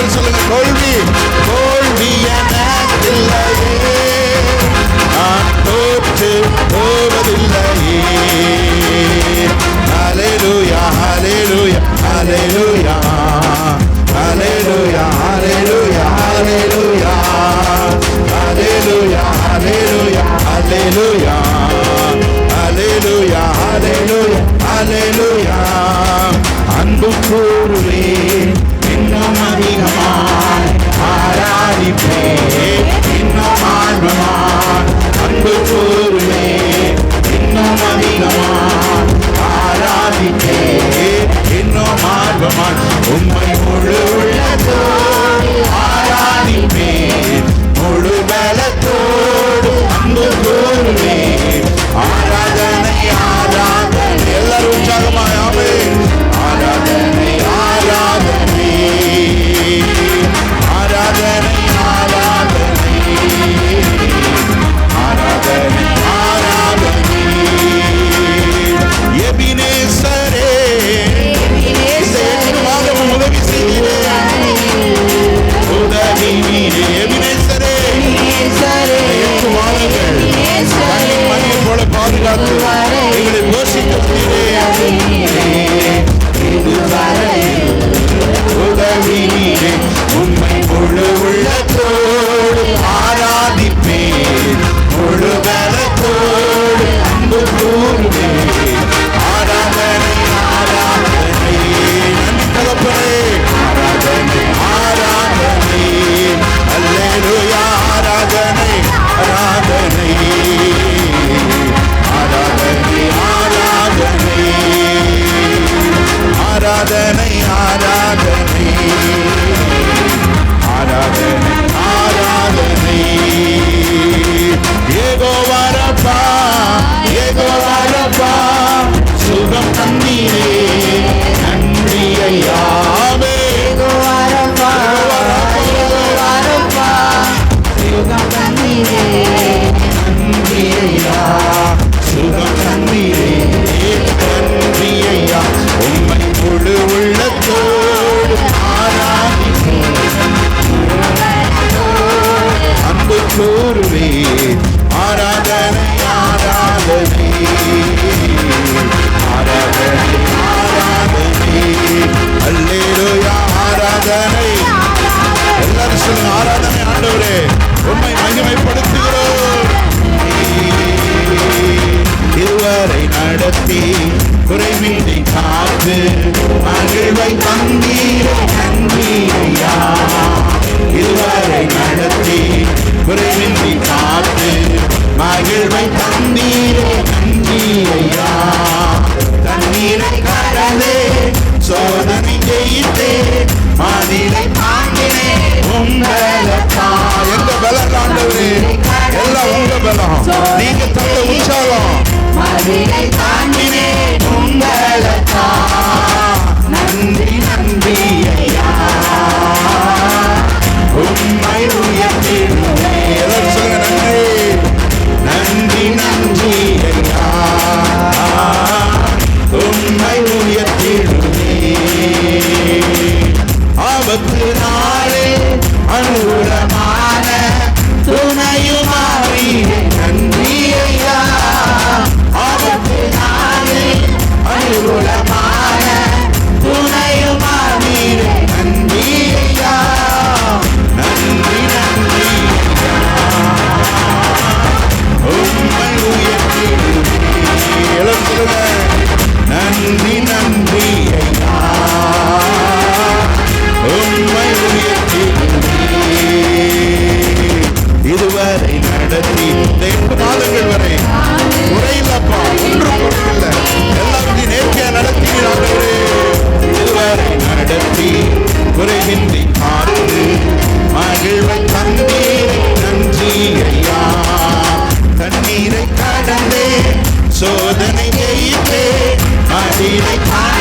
எல்லாரும் சொல்லுங்க. தோல்வி. தோல்வி எனக்கில்லையே நான் தோற்று போவதில்லையே. அலையிலுயா அலையிலுயா அலையிலுயா அலையிலுயா அலையிலுயா அலையிலுயா அலையிலுயா அலையிலுயா அலையிலுயா அலையிலுயா அலையிலுயா அலையிலுயா அன்பு கூறுவேன். ஆதீனமாய் ஆராதிப்பே இன்னும் ஆழ்வமாய் அன்பு கூறுமே. இன்னும் அதிகமாய் ஆராதிப்பே இன்னும் ஆர்வமாய் உண்மை முழு உள்ளதோ போல பாதுகாத்து எங்களை போஷிக்க முடியே see they cry.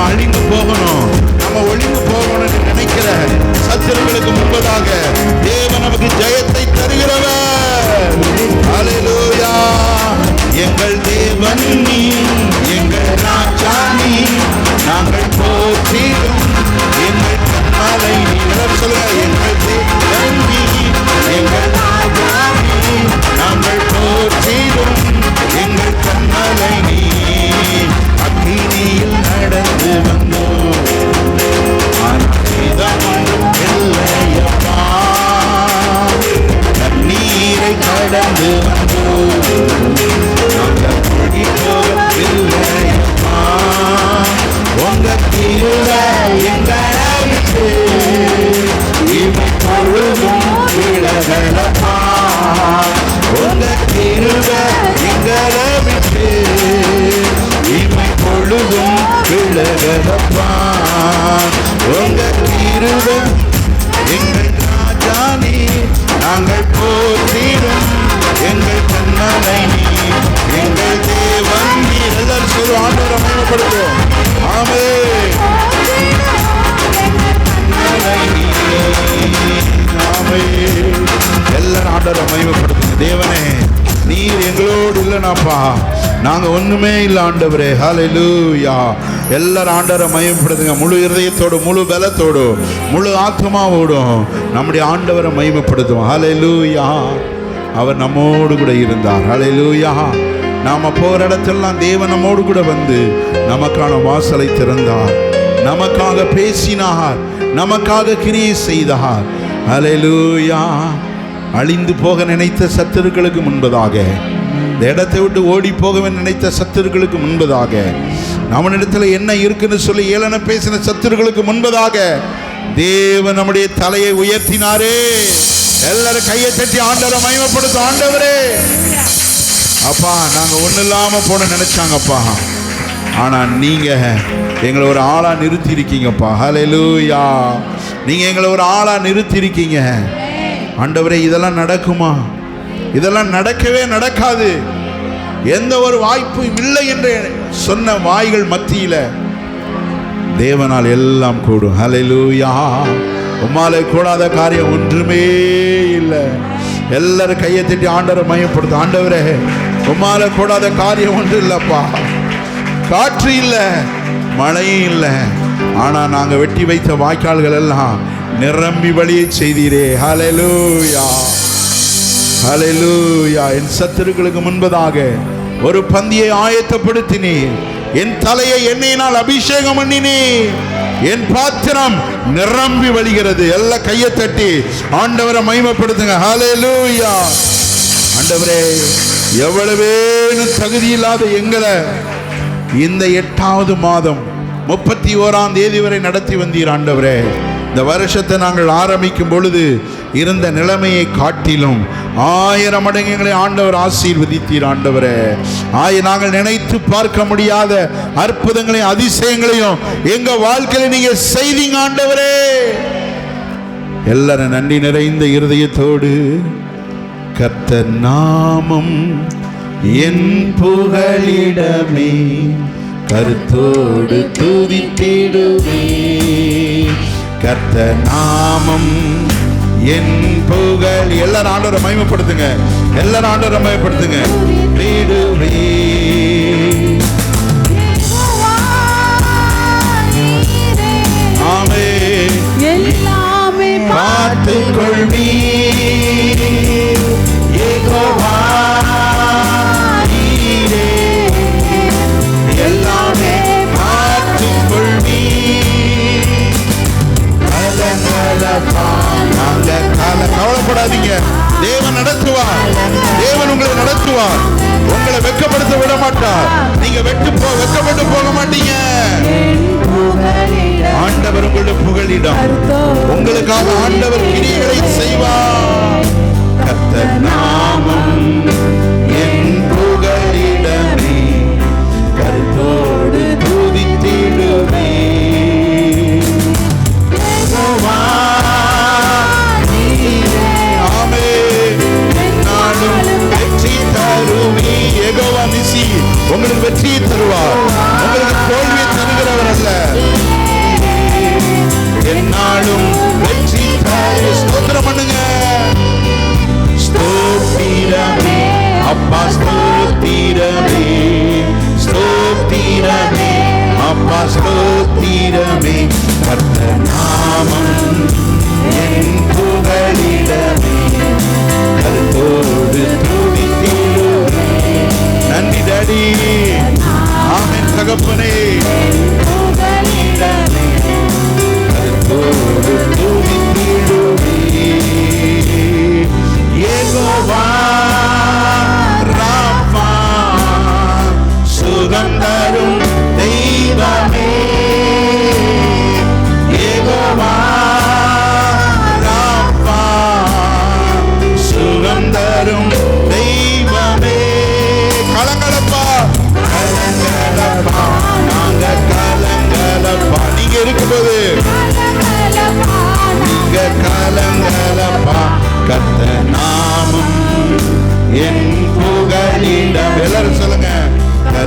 நம்ம அழிந்து போகணும். நம்ம ஒழிந்து போகணும்னு நினைக்கிற. சத்துருகளுக்கு முன்பதாக தேவன் நமக்கு ஜெயத்தை தருகிறவர். எங்கள் தேவன் நீ எங்கள் ராஜா நீ நாங்கள் போற்றிடும். எங்கள் கண்ணாலை சொல்ல எங்கள் தேவன் நீ எங்கள் ராஜா நீ நாங்கள் போற்றி கடந்து வந்தோம் நாங்கள் மூழ்கி போகவில்லையப்பா உங்க திருட எங்களை விட்டு இவை பொழுதும் விலகலப்பா உங்க திருட எங்களை விட்டு பொழுதும் விலகலப்பா உங்க திருட எங்கள் நாங்கள் போற்றிடும் எங்கள் கண்ணனை நீ எங்கள் தேவன் நீ எல்லாரும் சொல்லு ஆண்டவரை மகிமைப்படுத்துவோம். ஆமே கண்ணனை நீ ஆமே எல்லாரும் ஆண்டவரை மகிமைப்படுத்துங்க. தேவனே நீர் எங்களோடு இல்லைனாப்பா. நாங்கள் ஒன்றுமே இல்லை ஆண்டவரே. ஹalleluya எல்லாரும் ஆண்டவரை மயமப்படுத்துங்க முழு இருதயத்தோடு முழு பலத்தோடு முழு ஆத்மாவோடும் நம்முடைய ஆண்டவரை மகிமைப்படுத்துவோம். லூயா அவர் நம்மோடு கூட இருந்தார். ஹalleluya நாம போகிற இடத்தெல்லாம் தேவன் நம்மோடு கூட வந்து நமக்கான வாசலை திறந்தார். நமக்காக பேசினார். நமக்காக கிரியை செய்தார். லூயா அழிந்து போக நினைத்த சத்துருக்களுக்கு முன்பதாக. இந்த இடத்தை விட்டு ஓடி போகவே நினைத்த சத்துருக்களுக்கு முன்பதாக. நம்மளிடத்தில் என்ன இருக்குன்னு சொல்லி ஏளன பேசின சத்துருக்களுக்கு முன்பதாக தேவன் நம்முடைய தலையை உயர்த்தினாரே. எல்லாரும் கையை தட்டி ஆண்டவரை மயமப்படுத்த ஆண்டவரே. அப்பா நாங்க ஒண்ணு இல்லாம போட நினைச்சாங்கப்பா. ஆனா நீங்க எங்களை ஒரு ஆளா நிறுத்தி இருக்கீங்கப்பா நீங்கள் நீங்க எங்களை ஒரு ஆளா நிறுத்தி இருக்கீங்க ஆண்டவரே இதெல்லாம் நடக்குமா? இதெல்லாம் நடக்கவே நடக்காது. எந்த ஒரு வாய்ப்பும் இல்லை என்று சொன்ன வாய்கள் மத்தியில தேவனால் எல்லாம் கூடும். ஹலெலூயா உம்மாலே கூடாத காரியம் ஒன்றுமே இல்லை. எல்லாரும் கையை தட்டி ஆண்டவரை மையப்படுத்த ஆண்டவரே உம்மால கூடாத காரியம் ஒன்று இல்லைப்பா. காற்று இல்லை மழையும் இல்லை. ஆனால் நாங்கள் வெட்டி வைத்த வாய்க்கால்கள் எல்லாம் நிரம்பி வழியை செய்தீரே. ஹலெலூயா ஹலெலூயா என் சத்துருக்களுக்கு முன்பதாக ஒரு பந்தியை ஆயத்தப்படுத்தினீர். என் தலையை எண்ணெயினால் அபிஷேகம் பண்ணினீர். என் பாத்திரம் நிரம்பி வழிகிறது. எல்லாம் கையை தட்டி ஆண்டவரை மகிமைப்படுத்துங்க. ஹalleluya ஆண்டவரே எவ்வளவு தகுதி இல்லாத எங்களை இந்த எட்டாவது மாதம் முப்பத்தி ஓராம் தேதி வரை நடத்தி வந்தீர் ஆண்டவரே. இந்த வருஷத்தை நாங்கள் ஆரம்பிக்கும் பொழுது இருந்த நிலைமையை காட்டிலும் ஆயிரம் மடங்கு எங்களை ஆண்டவர் ஆசீர்வதித்தீர் ஆண்டவரே. ஆய நாங்கள் நினைத்து பார்க்க முடியாத அற்புதங்களையும் அதிசயங்களையும் எங்க வாழ்க்கையில நீங்க செய்தீங்க ஆண்டவரே. எல்லாரும் நன்றி நிறைந்த இருதயத்தோடு கத்த நாமம் என் புகழிடமே கருத்தோடு துதித்திடுவே கத்த நாமம் என் புகழ். எல்லாரும் ஆண்டவரை மகிமைப்படுத்துங்க. எல்லாரும் ஆண்டவரை மகிமைப்படுத்துங்க. துதித்திடுவே. ஆமென் எல்லாமே பார்த்துக் கொள்வீ யெகோவா கவலைப்படாதீங்க தேவன் நடத்துவார். தேவன் உங்களை நடத்துவார். உங்களை வெக்கப்படுத்த விட மாட்டார் நீங்க வெட்டு போ வெக்கப்பட்டு போக மாட்டீங்க. ஆண்டவர் உங்களுடைய புகழிடம் உங்களுக்காக ஆண்டவர் கிரியைகளை செய்வார். கத்த நாமம்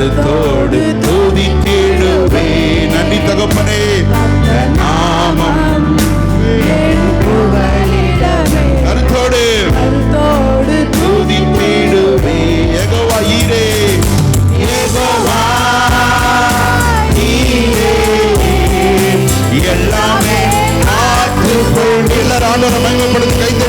கருத்தோடு தூதி கேடுவே நன்றி தகப்பனே. நாமம் புகழிடமே கருத்தோடு கருத்தோடு துதித்திடுவே யெகோவா ஈரே. யெகோவா ஈரே. எல்லாமே காத்துக்கொள். எல்லாரும் ஆண்டவரை மகிமைப்படுத்தி கைத்தட்டி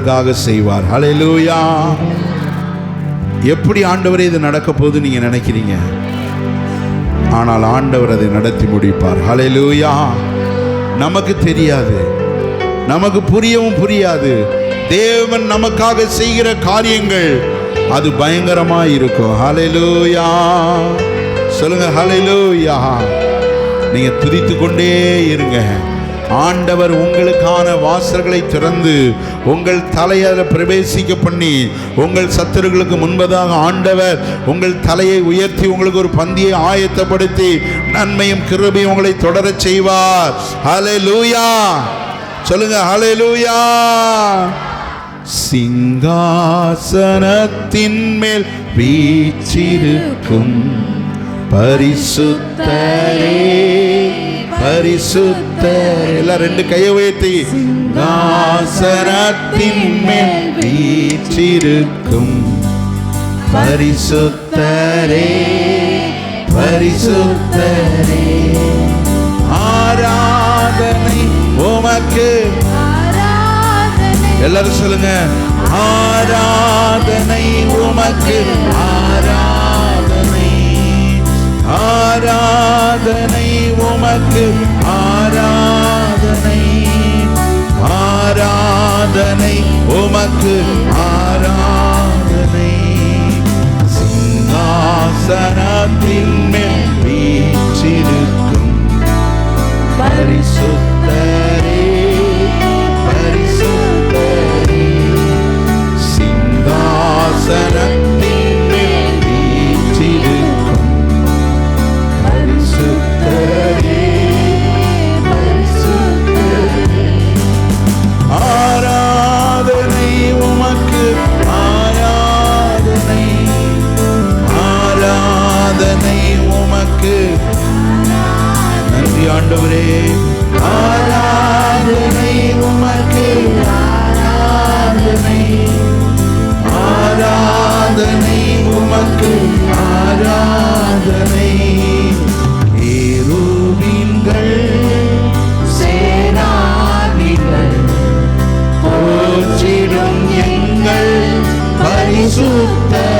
உங்களுக்காக செய்வார். ஹalleluya எப்படி ஆண்டவரே இது நடக்க போகுது நீங்க நினைக்கிறீங்க? ஆனால் ஆண்டவர் அதை நடத்தி முடிப்பார். ஹalleluya நமக்கு தெரியாது. நமக்கு புரியவும் புரியாது. தேவன் நமக்காக செய்கிற காரியங்கள் அது பயங்கரமா இருக்கும். ஹalleluya சொல்லுங்க ஹalleluya நீங்க துதித்து கொண்டே இருங்க. ஆண்டவர் உங்களுக்கான வாசல்களை திறந்து உங்கள் தலையை பிரவேசிக்க பண்ணி உங்கள் சத்துருக்களுக்கு முன்பதாக ஆண்டவர் உங்கள் தலையை உயர்த்தி உங்களுக்கு ஒரு பந்தியை ஆயத்தப்படுத்தி நன்மையும் கிருபையும் உங்களை தொடரச் செய்வார். ஹalleluya சொல்லுங்க ஹalleluya சிங்காசனத்தின் மேல் வீச்சிருக்கும் பரிசுத்தரே பரிசுத்த எல்லாம் ரெண்டு கையை உயர்த்தி. சிங்காசனத்தின் மேல் வீற்றிருக்கும் பரிசுத்தரே பரிசுத்தரே. ஆராதனை உமக்கு. எல்லாரும் சொல்லுங்க. ஆராதனை உமக்கு. ஆராதனை ஆராதனை உமக்கு ஆராதனை. ஆராதனை உமக்கு ஆராதனை. சிங்காசனத்தின் மேல் வீச்சிருக்கும் பரிசுத்த பரிசுத்தரே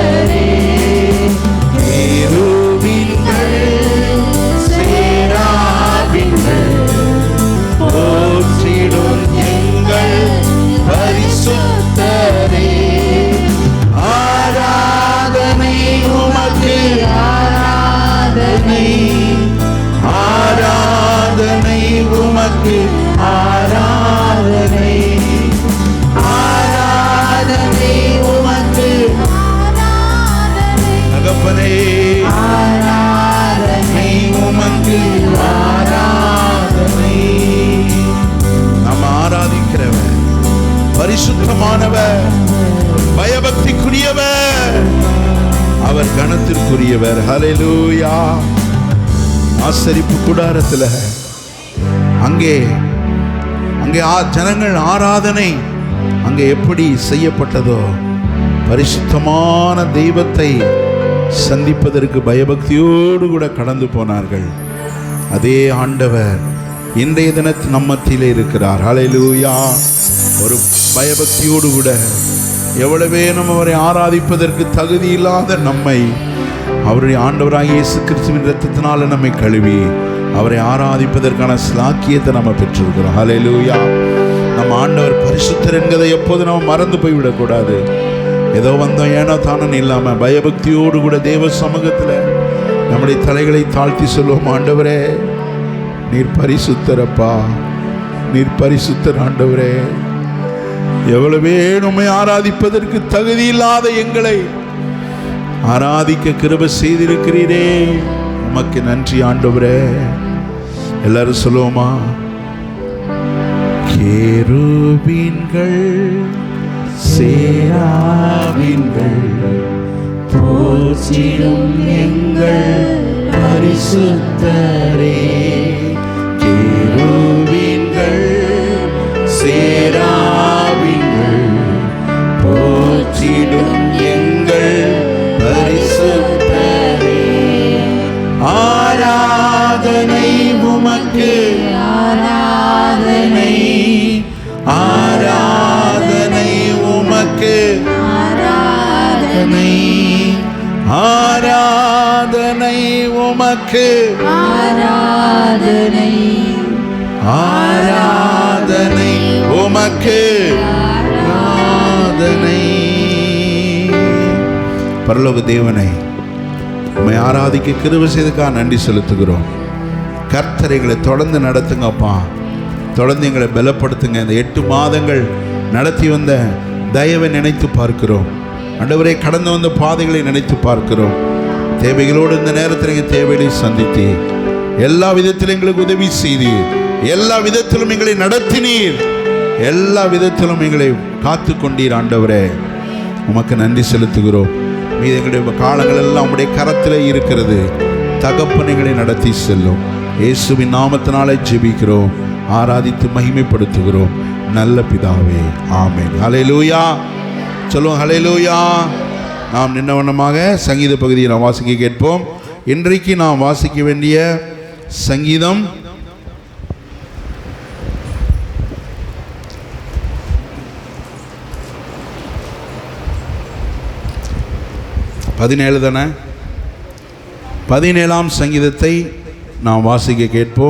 பரிசுத்தமானவர் பயபக்திக்குரியவர். அவர் கணத்திற்குரியவர் ஹலெலூயா ஆசரிப்பு கூடாரத்தில். அங்கே அங்கே ஆ ஜனங்கள் ஆராதனை அங்கே எப்படி செய்யப்பட்டதோ பரிசுத்தமான தெய்வத்தை சந்திப்பதற்கு பயபக்தியோடு கூட கடந்து போனார்கள். அதே ஆண்டவர் இன்றைய தினத்து நம்மத்திலே இருக்கிறார். அலையிலூயா ஒரு பயபக்தியோடு கூட எவ்வளவே நம்ம அவரை ஆராதிப்பதற்கு தகுதி இல்லாத நம்மை அவருடைய ஆண்டவராகிய இயேசு கிறிஸ்துவின் ரத்தத்தினால நம்மை கழுவி அவரை ஆராதிப்பதற்கான ஸ்லாக்கியத்தை நம்ம பெற்றிருக்கிறோம். ஹalleluya நம்ம ஆண்டவர் பரிசுத்தர் என்கிறதை எப்போது நம்ம மறந்து போய்விடக்கூடாது. ஏதோ வந்தோம் ஏனோ தானன் இல்லாமல் பயபக்தியோடு கூட தேவ சமூகத்தில் நம்முடைய தலைகளை தாழ்த்தி சொல்லுவோம் ஆண்டவரே நீர் பரிசுத்தரப்பா. நீர் பரிசுத்தர் ஆண்டவரே. எவ்வளவே உண்மை ஆராதிப்பதற்கு தகுதி இல்லாத எங்களை ஆராதிக்க கிருப செய்திருக்கிறீரே. உமக்கு நன்றி ஆண்டவரே. எல்லாரும் சொல்லுவோமா? கேருபீன்கள் சேராவின்கள் போற்றிடும் எங்கள் பரிசுத்தரே. கேருபீன்கள் சேரா போற்றிடும் எங்கள் பரிசுத்தரே. ஆராதனை உமக்கு. ஆராதனை. ஆராதனை உமக்கு. ஆராதனை. ஆராதனை உமக்கு. ஆராதனை. ஆராதனை உமக்கு. ஆராதனை. பரலோக தேவனை உண்மை ஆராதிக்க கிருவ செய்துக்காக நன்றி செலுத்துகிறோம். கர்த்தர் எங்களை தொடர்ந்து நடத்துங்கப்பா தொடர்ந்து எங்களை பலப்படுத்துங்க. இந்த எட்டு மாதங்கள் நடத்தி வந்த தயவை நினைத்து பார்க்கிறோம். ஆண்டவரே கடந்து வந்த பாதைகளை நினைத்து பார்க்கிறோம். தேவைகளோடு இந்த நேரத்தில் எங்கள் தேவைகளை சந்தித்து எல்லா விதத்திலும் எங்களுக்கு உதவி செய்து எல்லா விதத்திலும் எங்களை நடத்தினீர். எல்லா விதத்திலும் எங்களை காத்து கொண்டீர் ஆண்டவரே. உமக்கு நன்றி செலுத்துகிறோம். மீது எங்களுடைய காலங்கள் எல்லாம் உம்முடைய கரத்தில் இருக்கிறது. தகப்பனைகளை நடத்தி செல்லும். இயேசுவின் நாமத்தினாலே ஜெபிக்கிறோம். ஆராதித்து மகிமைப்படுத்துகிறோம். நல்ல பிதாவே ஆமென். ஹalleluya. சொல்லுவோம் ஹalleluya. நாம் நின்னவண்ணமாக சங்கீத பகுதியை நாம் வாசிக்க கேட்போம். இன்றைக்கு நாம் வாசிக்க வேண்டிய சங்கீதம் பதினேழு தானே? பதினேழாம் சங்கீதத்தை நாம் வாசிக்க கேட்போம்.